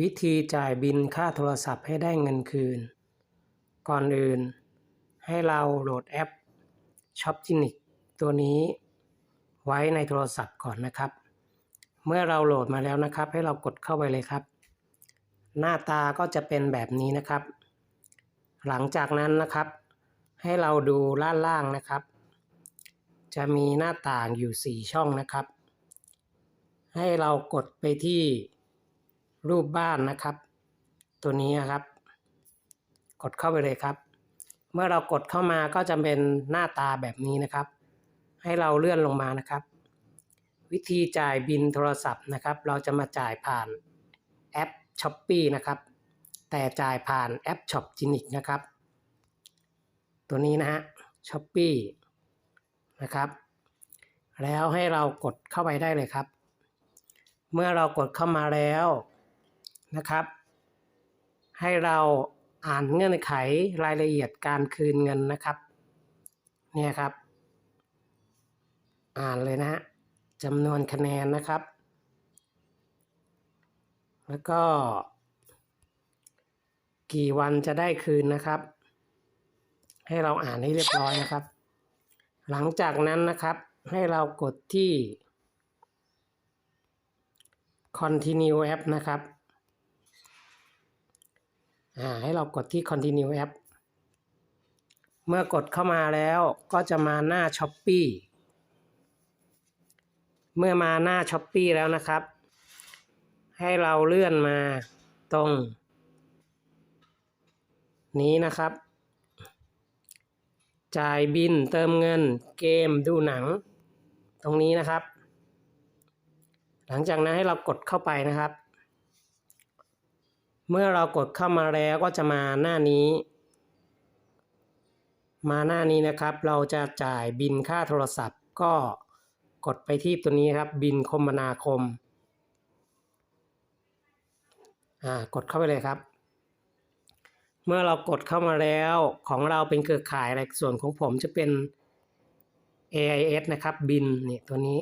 วิธีจ่ายบินค่าโทรศัพท์ให้ได้เงินคืน ก่อนอื่น ให้เราโหลดแอป Shopgenic ตัวนี้ไว้ในโทรศัพท์ก่อนนะครับ เมื่อเราโหลดมาแล้วนะครับ ให้เรากดเข้าไปเลยครับ หน้าตาก็จะเป็นแบบนี้นะครับ หลังจากนั้นนะครับ ให้เราดูล่างล่างนะครับ จะมีหน้าต่างอยู่ 4 ช่องนะครับ ให้เรากดไปที่ รูปบ้านนะครับ ตัวนี้นครับ กดเข้าไปเลยครับ เมื่อเรากดเข้ามาก็จะเป็นหน้าตาแบบนี้นะครับ ให้เราเลื่อนลงมานะครับ วิธีจ่ายบินโทรศัพท์นะครับ เราจะมาจ่ายผ่านแอป s h o p e e นะครับ แต่จ่ายผ่านแอป Shop g e n i c นะครับ ตัวนี้นะฮะ s h o p e e นะครับ แล้วให้เรากดเข้าไปได้เลยครับ เมื่อเรากดเข้ามาแล้ว นะครับ ให้เราอ่านเงื่อนไขรายละเอียดการคืนเงินนะครับ เนี่ยครับ อ่านเลยนะจำนวนคะแนนนะครับ แล้วก็ กี่วันจะได้คืนนะครับ ให้เราอ่านให้เรียบร้อยนะครับ หลังจากนั้นนะครับ ให้เรากดที่ continue app นะครับ ให้เรากดที่ continue app เมื่อกดเข้ามาแล้วก็จะมาหน้า s h o p e e เมื่อมาหน้า s h o p e e แล้วนะครับ ให้เราเลื่อนมาตรง นี้นะครับ จ่ายบินเติมเงินเกมดูหนัง ตรงนี้นะครับ หลังจากนั้นให้เรากดเข้าไปนะครับ เมื่อเรากดเข้ามาแล้วก็จะมาหน้านี้ มาหน้านี้นะครับ เราจะจ่ายบินค่าโทรศัพท์ ก็กดไปที่ตัวนี้ครับ บินคมนาคมอ่ากดเข้าไปเลยครับ เมื่อเรากดเข้ามาแล้วของเราเป็นเครือข่ายอะไรส่วนของผมจะเป็น AIS นะครับบินเนี่ยตัวนี้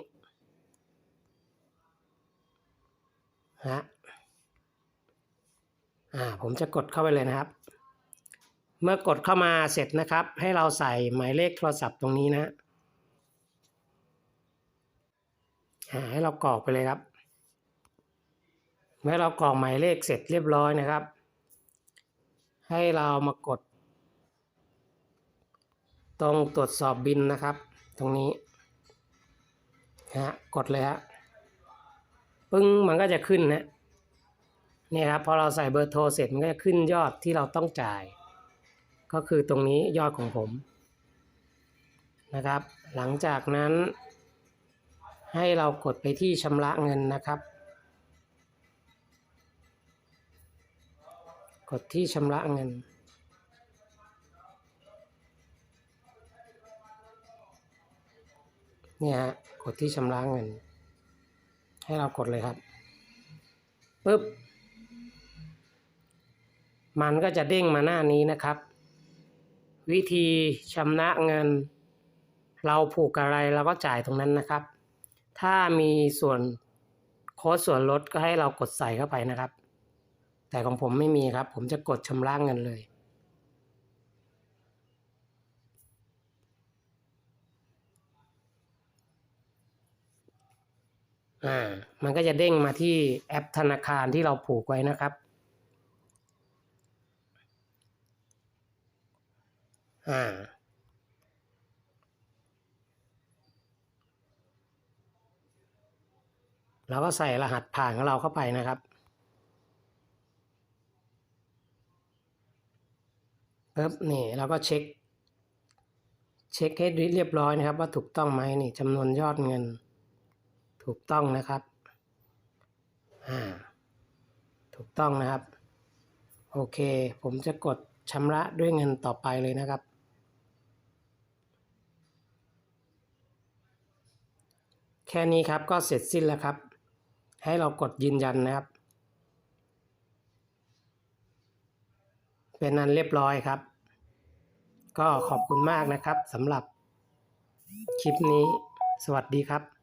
ฮะ อ่าผมจะกดเข้าไปเลยนะครับ เมื่อกดเข้ามาเสร็จนะครับ ให้เราใส่หมายเลขโทรศัพท์ตรงนี้นะอ่าให้เรากรอกไปเลยครับ เมื่อเรากรอกหมายเลขเสร็จเรียบร้อยนะครับ ให้เรามากด ตรงตรวจสอบบินนะครับ ตรงนี้ฮะกดเลยฮะปึ้งมันก็จะขึ้นนะ เนี่ยครับพอเราใส่เบอร์โทรเสร็จมันก็จะขึ้นยอดที่เราต้องจ่าย ก็คือตรงนี้ยอดของผมนะครับ หลังจากนั้น ให้เรากดไปที่ชำระเงินนะครับ กดที่ชำระเงินเนี่ยฮะกดที่ชำระเงิน ให้เรากดเลยครับปุ๊บ มันก็จะเด้งมาหน้านี้นะครับ วิธีชำระเงิน เราผูกอะไรเราก็จ่ายตรงนั้นนะครับ ถ้ามีส่วนโค้ดส่วนลดก็ให้เรากดใส่เข้าไปนะครับ แต่ของผมไม่มีครับ ผมจะกดชำระเงินเลยอ่ามันก็จะเด้งมาที่แอปธนาคารที่เราผูกไว้นะครับ อ่าเราก็ใส่รหัสผ่านของเราเข้าไปนะครับปึ๊บนี่เราก็เช็ค เช็คให้เรียบร้อยนะครับ ว่าถูกต้องไหมนี่จำนวนยอดเงิน ถูกต้องนะครับอ่าถูกต้องนะครับ โอเค ผมจะกดชำระด้วยเงินต่อไปเลยนะครับ แค่นี้ครับก็เสร็จสิ้นแล้วครับ ให้เรากดยืนยันนะครับ เป็นนั้นเรียบร้อยครับ ก็ขอบคุณมากนะครับสำหรับคลิปนี้สวัสดีครับ